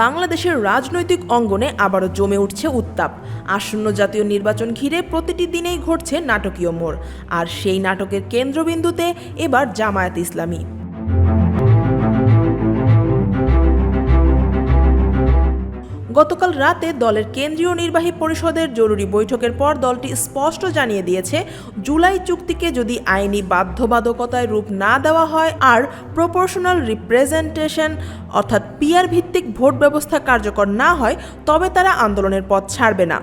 বাংলাদেশের রাজনৈতিক অঙ্গনে আবারও জমে উঠছে উত্তাপ। আসন্ন জাতীয় নির্বাচন ঘিরে প্রতিটি দিনেই ঘটছে নাটকীয় মোড়। আর সেই নাটকের কেন্দ্রবিন্দুতে এবার জামায়াত ইসলামী। গতকাল রাতে দলের কেন্দ্রীয় নির্বাহী পরিষদের জরুরি বৈঠকের পর দলটি স্পষ্ট জানিয়ে দিয়েছে, জুলাই চুক্তিকে যদি আইনি বাধ্যবাধকতায় রূপ না দেওয়া হয় আর প্রপোর্শনাল রিপ্রেজেন্টেশন অর্থাৎ পিয়ার ভিত্তিক ভোট ব্যবস্থা কার্যকর না হয়, তবে তারা আন্দোলনের পথ ছাড়বে না।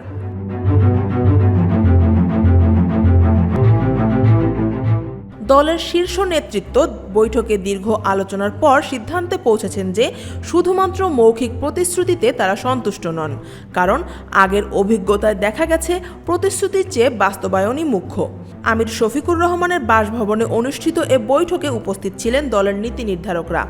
দলের শীর্ষ নেতৃত্ব বৈঠকে দীর্ঘ আলোচনার পর সিদ্ধান্তে পৌঁছেছেন যে শুধুমাত্র মৌখিক প্রতিশ্রুতিতে তারা সন্তুষ্ট নন, কারণ আগের অভিজ্ঞতায় দেখা গেছে প্রতিশ্রুতির চেয়ে বাস্তবায়নই মুখ্য। আমির শফিকুর রহমানের বাসভবনে অনুষ্ঠিত এ বৈঠকে উপস্থিত ছিলেন দলের নীতি নির্ধারকরা।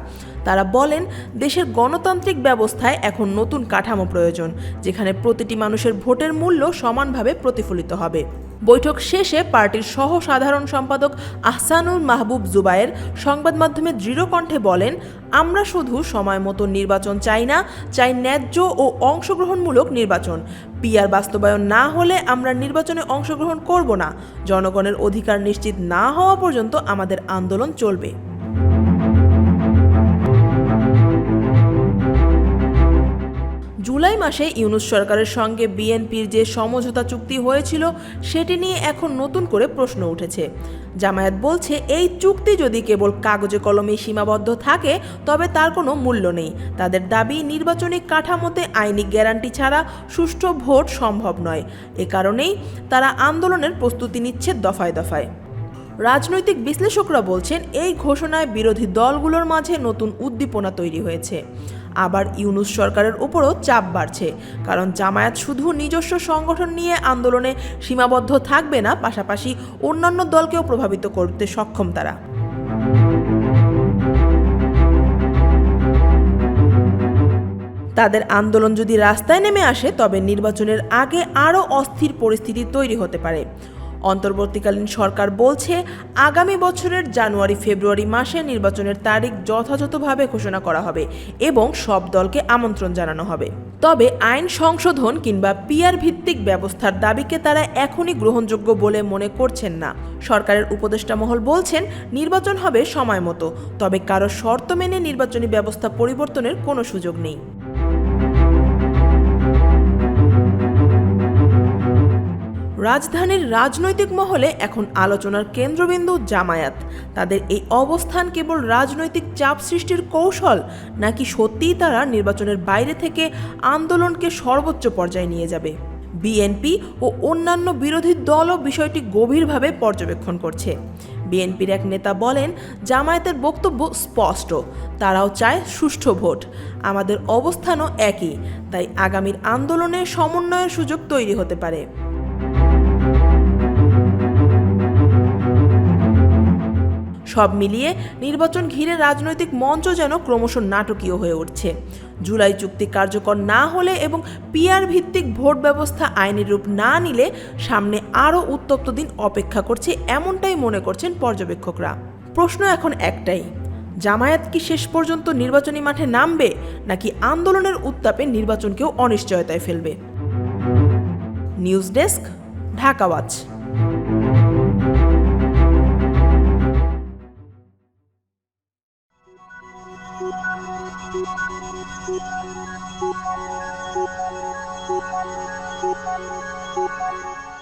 তারা বলেন, দেশের গণতান্ত্রিক ব্যবস্থায় এখন নতুন কাঠামো প্রয়োজন, যেখানে প্রতিটি মানুষের ভোটের মূল্য সমানভাবে প্রতিফলিত হবে। বৈঠক শেষে পার্টির সহ সাধারণ সম্পাদক আহসানুল মাহবুব জুবায়ের সংবাদ মাধ্যমে দৃঢ় কণ্ঠে বলেন, আমরা শুধু সময় মতো নির্বাচন চাই না, চাই ন্যায্য ও অংশগ্রহণমূলক নির্বাচন। পিয়ার বাস্তবায়ন না হলে আমরা নির্বাচনে অংশগ্রহণ করব না। জনগণের অধিকার নিশ্চিত না হওয়া পর্যন্ত আমাদের আন্দোলন চলবে। জুলাই মাসে ইউনুস সরকারের সঙ্গে বিএনপির যে সমঝোতা চুক্তি হয়েছিল, সেটি নিয়ে এখন নতুন করে প্রশ্ন উঠেছে। জামায়াত বলছে, এই চুক্তি যদি কেবল কাগজে কলমে সীমাবদ্ধ থাকে, তবে তার কোনো মূল্য নেই। তাদের দাবি, নির্বাচনী কাঠামোতে আইনি গ্যারান্টি ছাড়া সুষ্ঠু ভোট সম্ভব নয়। এ কারণেই তারা আন্দোলনের প্রস্তুতি নিচ্ছে দফায় দফায়। রাজনৈতিক বিশ্লেষকরা বলছেন, এই ঘোষণায় বিরোধী দলগুলোর মাঝে নতুন উদ্দীপনা তৈরি হয়েছে। আবার ইউনুস সরকারের উপরও চাপ বাড়ছে। কারণ জামায়াত শুধু নিজস্ব সংগঠন নিয়ে আন্দোলনে সীমাবদ্ধ থাকবে না, পাশাপাশি অন্যান্য দলকেও প্রভাবিত করতে সক্ষম তারা। তাদের আন্দোলন যদি রাস্তায় নেমে আসে, তবে নির্বাচনের আগে আরও অস্থির পরিস্থিতি তৈরি হতে পারে। অন্তর্বর্তীকালীন সরকার বলছে, আগামী বছরের জানুয়ারি ফেব্রুয়ারি মাসে নির্বাচনের তারিখ যথাযথভাবে ঘোষণা করা হবে এবং সব দলকে আমন্ত্রণ জানানো হবে। তবে আইন সংশোধন কিংবা পিয়ার ভিত্তিক ব্যবস্থার দাবিকে তারা এখনই গ্রহণযোগ্য বলে মনে করছেন না। সরকারের উপদেষ্টা মহল বলছেন, নির্বাচন হবে সময় মতো, তবে কারও শর্ত মেনে নির্বাচনী ব্যবস্থা পরিবর্তনের কোনো সুযোগ নেই। রাজধানীর রাজনৈতিক মহলে এখন আলোচনার কেন্দ্রবিন্দু জামায়াত। তাদের এই অবস্থান কেবল রাজনৈতিক চাপ সৃষ্টির কৌশল, নাকি সত্যিই তারা নির্বাচনের বাইরে থেকে আন্দোলনকে সর্বোচ্চ পর্যায়ে নিয়ে যাবে? বিএনপি ও অন্যান্য বিরোধী দলও বিষয়টি গভীরভাবে পর্যবেক্ষণ করছে। বিএনপির এক নেতা বলেন, জামায়াতের বক্তব্য স্পষ্ট, তারাও চায় সুষ্ঠু ভোট। আমাদের অবস্থানও একই, তাই আগামীর আন্দোলনে সমন্বয়ের সুযোগ তৈরি হতে পারে। সব মিলিয়ে নির্বাচন ঘিরে রাজনৈতিক মঞ্চ যেন ক্রমশ নাটকীয় হয়ে উঠছে। জুলাই চুক্তি কার্যকর না হলে এবং পিয়ার ভিত্তিক ভোট ব্যবস্থা আইনের রূপ না নিলে সামনে আরও উত্তপ্ত দিন অপেক্ষা করছে এমনটাই মনে করছেন পর্যবেক্ষকরা। প্রশ্ন এখন একটাই, জামায়াত কি শেষ পর্যন্ত নির্বাচনী মাঠে নামবে নাকি আন্দোলনের উত্তাপে নির্বাচনকেও অনিশ্চয়তায় ফেলবে? News desk, Dhaka Thank you.